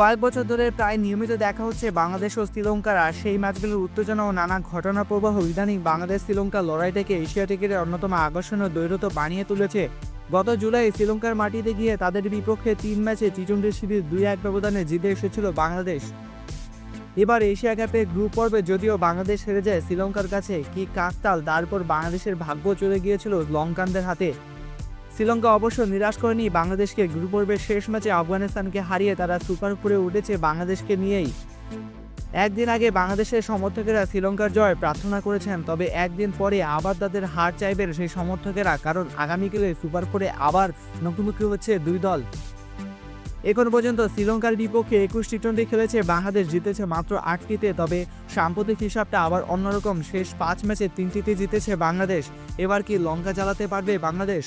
কয়েক বছর ধরে প্রায় নিয়মিত দেখা হচ্ছে বাংলাদেশ ও শ্রীলঙ্কার, আর সেই ম্যাচগুলোর উত্তেজনা ও নানা ঘটনা প্রবাহ ইদানিং বাংলাদেশ শ্রীলঙ্কার লড়াইটাকে এশিয়া টিকেটের অন্যতম আকর্ষণীয় দৈরত বানিয়ে তুলেছে। গত জুলাই শ্রীলঙ্কার মাটিতে গিয়ে তাদের বিপক্ষে তিন ম্যাচে টি টোয়েন্টি সিরিজ দুই এক ব্যবধানে জিতে এসেছিল বাংলাদেশ। এবার এশিয়া কাপে গ্রুপ পর্বে যদিও বাংলাদেশ হেরে যায়, শ্রীলঙ্কার কাছে কি কাকতাল? তারপর বাংলাদেশের ভাগ্য চলে গিয়েছিল লঙ্কানদের হাতে। শ্রীলঙ্কা অবশ্য নিরাশ করেনি বাংলাদেশকে। গ্রুপ পর্বের শেষ ম্যাচে আফগানিস্তানকে হারিয়ে তারা সুপার ফোরে উঠেছে বাংলাদেশকে নিয়েই। একদিন আগে বাংলাদেশের সমর্থকেরা শ্রীলঙ্কার জয় প্রার্থনা করেছেন, তবে একদিন পরে আবার তাদের হার চাইবেন সেই সমর্থকেরা, কারণ আগামীকালে সুপার ফোরে আবার মুখোমুখি হচ্ছে দুই দল। এখন পর্যন্ত শ্রীলঙ্কার বিপক্ষে একুশ টি টোয়েন্টি খেলেছে, বাংলাদেশ জিতেছে মাত্র আটটিতে, তবে সাম্প্রতিক হিসাবটা আবার অন্যরকম। শেষ পাঁচ ম্যাচে তিনটিতে জিতেছে বাংলাদেশ। এবার কি লঙ্কা চালাতে পারবে বাংলাদেশ?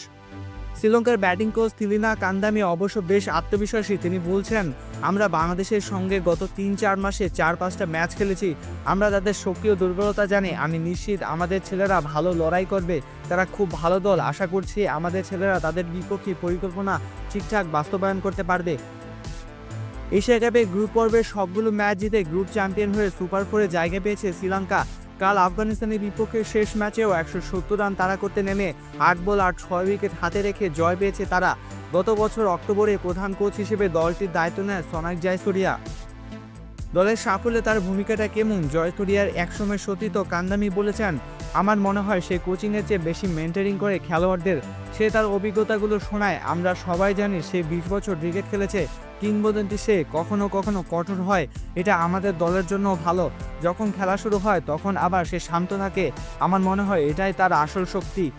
শ্রীলঙ্কার ব্যাটিং কোচ থিলিনা কান্দামি অবশ্য বেশ আত্মবিশ্বাসী। তিনি বলছেন, আমরা বাংলাদেশের সঙ্গে গত তিন চার মাসে চার পাঁচটা ম্যাচ খেলেছি। আমরা তাদের সক্রিয় দুর্বলতা জানি। আমি নিশ্চিত আমাদের ছেলেরা ভালো লড়াই করবে। তারা খুব ভালো দল। আশা করছি আমাদের ছেলেরা তাদের বিপক্ষে পরিকল্পনা ঠিকঠাক বাস্তবায়ন করতে পারবে। এশিয়া কাপে গ্রুপ পর্বের সবগুলো ম্যাচ জিতে গ্রুপ চ্যাম্পিয়ন হয়ে সুপার ফোরে জায়গা পেয়েছে শ্রীলঙ্কা। কাল আফগানিস্তানের বিপক্ষে শেষ ম্যাচেও একশো সত্তর রান তাড়া করতে নেমে আট বল আর ছয় উইকেট হাতে রেখে জয় পেয়েছে তারা। গত বছর অক্টোবরে প্রধান কোচ হিসেবে দলটির দায়িত্ব নেয় সনাক জয়সুরিয়া। দলের সাফল্যে তার ভূমিকাটা কেমন? জয়সুরিয়ার একসময় সতীত কান্দামি বলেছেন আমার মনে হয় সে কোচিংয়ের চেয়ে বেশি মেনটেনিং করে খেলোয়াড়দের। সে তার অভিজ্ঞতাগুলো শোনায়। আমরা সবাই জানি সে বিশ বছর ক্রিকেট খেলেছে। কিংবদন্তি সে কখনো কখনো কঠোর হয়। এটা আমাদের দলের জন্য ভালো। যখন খেলা শুরু হয়, তখন আবার সে শান্ত থাকে। আমার মনে হয় এটাই তার আসল শক্তি।